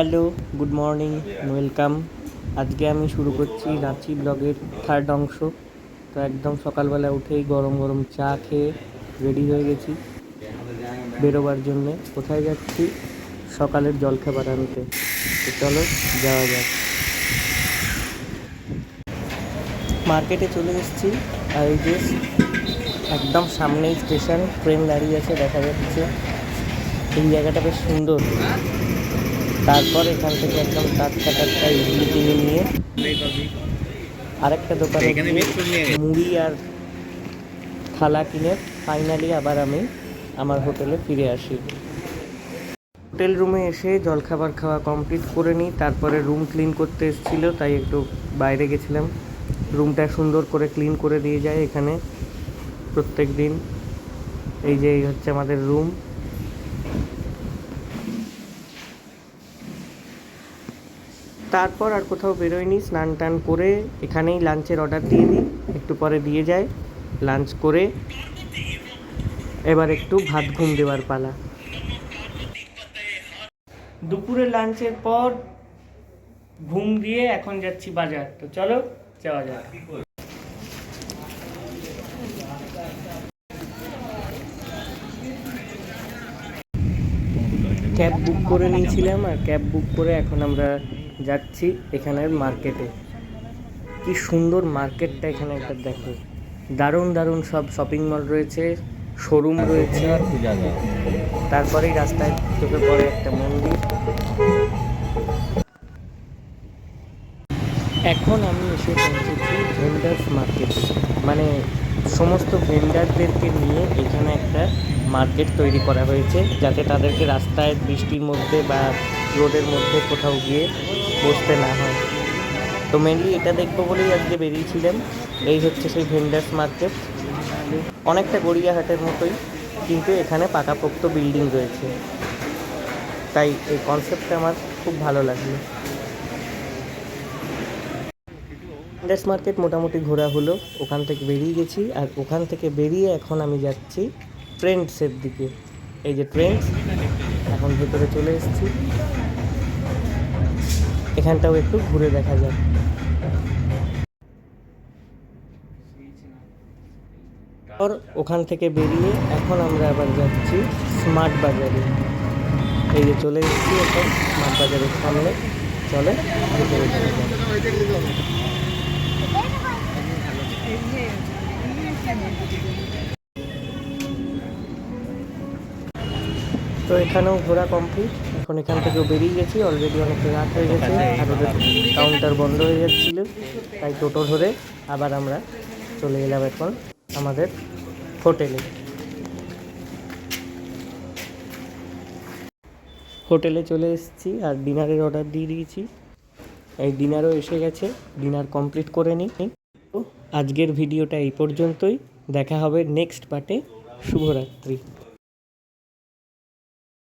Hello, good morning, welcome. আজকে আমি শুরু করছি রাঁচি ব্লগের থার্ড অংশ। তো একদম সকালবেলা উঠেই গরম গরম চা খেয়ে রেডি হয়ে গেছি বেরোবার জন্যে। কোথায় যাচ্ছি? সকালের জলখাবার আনতে। তো চলো, যাওয়া যাক। মার্কেটে চলে এসেছি। আর এই যে একদম সামনেই স্টেশন, ট্রেন দাঁড়িয়ে আছে, দেখা যাচ্ছে। এই জায়গাটা বেশ সুন্দর। তারপর এখান থেকে একদম টাটকা টাটকা ইডলি কিনে নিয়ে আরেকটা দোকানে। মুড়ি আর থালা কিনে ফাইনালি আবার আমি আমার হোটেলে ফিরে আসি। হোটেল রুমে এসে জলখাবার খাওয়া কমপ্লিট করে নিই তারপরে রুম ক্লিন করতে এসেছিল তাই একটু বাইরে গেছিলাম। রুমটা সুন্দর করে ক্লিন করে দিয়ে যায় এখানে প্রত্যেক দিন এই যে এই হচ্ছে আমাদের রুম তারপর আর কোথাও বেরোয়নি, স্নান টান করে এখানেই লাঞ্চের অর্ডার দিয়ে দিই, একটু পরে দিয়ে যায় লাঞ্চ করে এবার একটু ভাত ঘুম দেওয়ার পালা। দুপুরে লাঞ্চের পর ঘুম দিয়ে এখন যাচ্ছি বাজার। তো চলো, যাওয়া যাক। ক্যাব বুক করে নিয়েছিলাম, আর ক্যাব বুক করে এখন আমরা যাচ্ছি এখানের মার্কেটে কি সুন্দর মার্কেটটা এখানে একটা দেখো। দারুণ দারুণ সব শপিং মল রয়েছে শোরুম রয়েছে। তারপরেই রাস্তায় চোখে পড়ে একটা মন্দির। এখন আমি এসে পৌঁছেছি ভেন্ডার্স মার্কেট মানে সমস্ত ভেন্ডারদেরকে নিয়ে এখানে একটা মার্কেট তৈরি করা হয়েছে, যাতে তাদেরকে রাস্তায় বৃষ্টির মধ্যে বা রোদের মধ্যে কোথাও গিয়ে বসতে না হয়। তো মেনলি এটা দেখব বলেই আজকে বেরিয়েছিলাম। এই হচ্ছে সেই ভেন্ডার্স মার্কেট অনেকটা গড়িয়াহাটের মতোই, কিন্তু এখানে পাকাপোক্ত বিল্ডিং রয়েছে। তাই এই কনসেপ্টটা আমার খুব ভালো লাগল। ভেন্ডার্স মার্কেট মোটামুটি ঘোরা হলো, ওখান থেকে বেরিয়ে গেছি। আর ওখান থেকে বেরিয়ে এখন আমি যাচ্ছি ট্রেন্ডসের দিকে। এই যে ট্রেন্ডস এখন ভেতরে চলে এসেছি। এখানটাও একটু ঘুরে দেখা যাক। আর ওখান থেকে বেরিয়ে এখন আমরা আবার যাচ্ছি স্মার্ট বাজারে। এই যে চলে এসেছি এখন স্মার্ট বাজারের সামনে। চলে ভেতরে চলে যাই তো এখানেও ঘোরা কমপ্লিট এখন এখান থেকেও বেরিয়ে গেছি অলরেডি অনেকটা রাত হয়ে গেছে, আর ওদের কাউন্টার বন্ধ হয়ে যাচ্ছিল, তাই টোটো ধরে আবার আমরা চলে এলাম এখন আমাদের হোটেলে। হোটেলে চলে এসেছি আর ডিনারের অর্ডার দিয়ে দিয়েছি। এই ডিনারও এসে গেছে ডিনার কমপ্লিট করে তো আজকের ভিডিওটা এই পর্যন্তই, দেখা হবে নেক্সট পার্টে শুভরাত্রি।